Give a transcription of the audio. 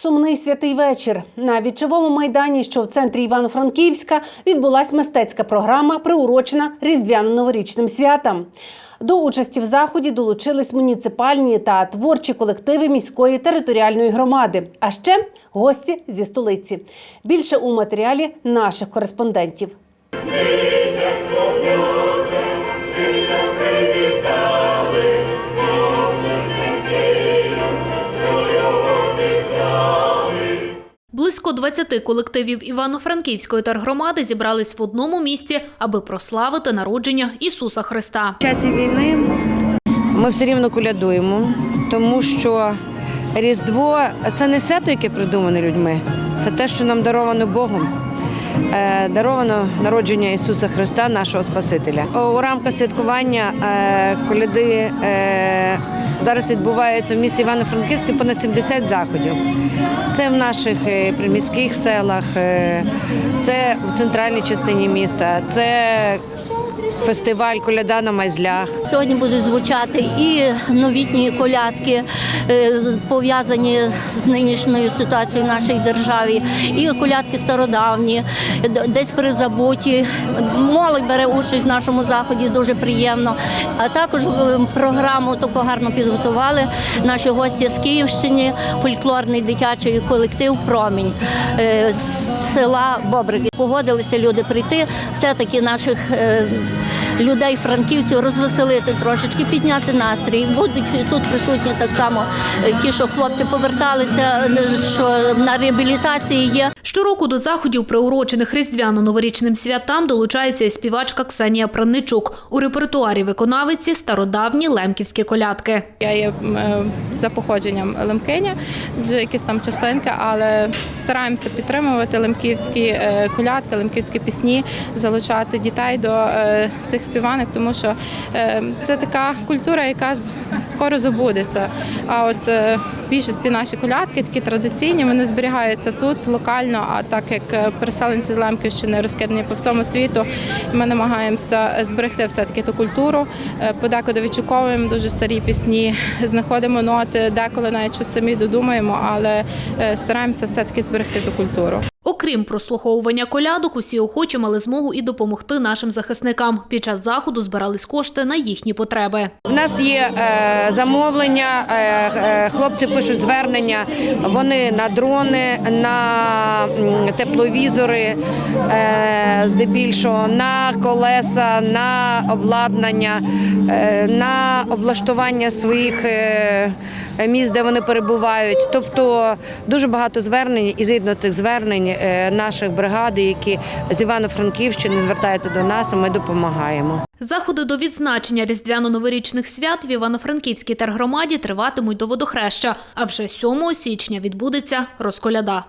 Сумний святий вечір на вічовому майдані, що в центрі Івано-Франківська, відбулась мистецька програма, приурочена різдвяно-новорічним святам. До участі в заході долучились муніципальні та творчі колективи міської територіальної громади, а ще гості зі столиці. Більше у матеріалі наших кореспондентів. Близько 20 колективів Івано-Франківської тергромади зібрались в одному місці, аби прославити народження Ісуса Христа. В часі війни ми все рівно колядуємо, тому що Різдво це не свято, яке придумане людьми, це те, що нам даровано Богом. Е, Даровано народження Ісуса Христа, нашого Спасителя. У рамках святкування е, коляди е, зараз відбувається в місті Івано-Франківське понад 70 заходів. Це в наших приміських селах, це в центральній частині міста, це фестиваль коляда на майзлях. Сьогодні будуть звучати і новітні колядки, е, пов'язані з нинішньою ситуацією в нашій державі, і колядки стародавні, десь призабуті. Молодь бере участь в нашому заході, дуже приємно. А також е, програму таку гарно підготували наші гості з Київщини, фольклорний дитячий колектив Промінь е, з села Бобрики. Погодилися люди прийти, все-таки наших. Людей, франківців розвеселити трошечки, підняти настрій. Будуть тут присутні так само е, ті, що хлопці поверталися, е, що на реабілітації є. Щороку до заходів, приурочених різдвяно-новорічним святам, долучається і співачка Ксенія Пранничук. У репертуарі виконавиці стародавні лемківські колядки. Я є е, за походженням лемкиня, вже якісь там частинки, але стараємося підтримувати лемківські колядки, лемківські пісні, залучати дітей до цих співанок, тому що е, це така культура, яка скоро забудеться. А от е, більшості наші колядки такі традиційні, вони зберігаються тут локально. А так як е, переселенці з Лемківщини розкидані по всьому світу, ми намагаємося зберегти все-таки ту культуру. Подекуди відшуковуємо дуже старі пісні, знаходимо ноти, деколи навіть самі додумаємо, але стараємося все-таки зберегти ту культуру. Окрім прослуховування колядок, усі охочі мали змогу і допомогти нашим захисникам. Під час заходу збирались кошти на їхні потреби. У нас є е, замовлення, е, е, хлопці пишуть звернення. Вони на дрони, на тепловізори, здебільшого, на колеса, на обладнання, на облаштування своїх місць, де вони перебувають. Тобто дуже багато звернень, і згідно цих звернень наших бригад, які з Івано-Франківщини звертаються до нас, ми допомагаємо. Заходи до відзначення різдвяно-новорічних свят в Івано-Франківській тергромаді триватимуть до водохреща. А вже 7 січня відбудеться розколяда.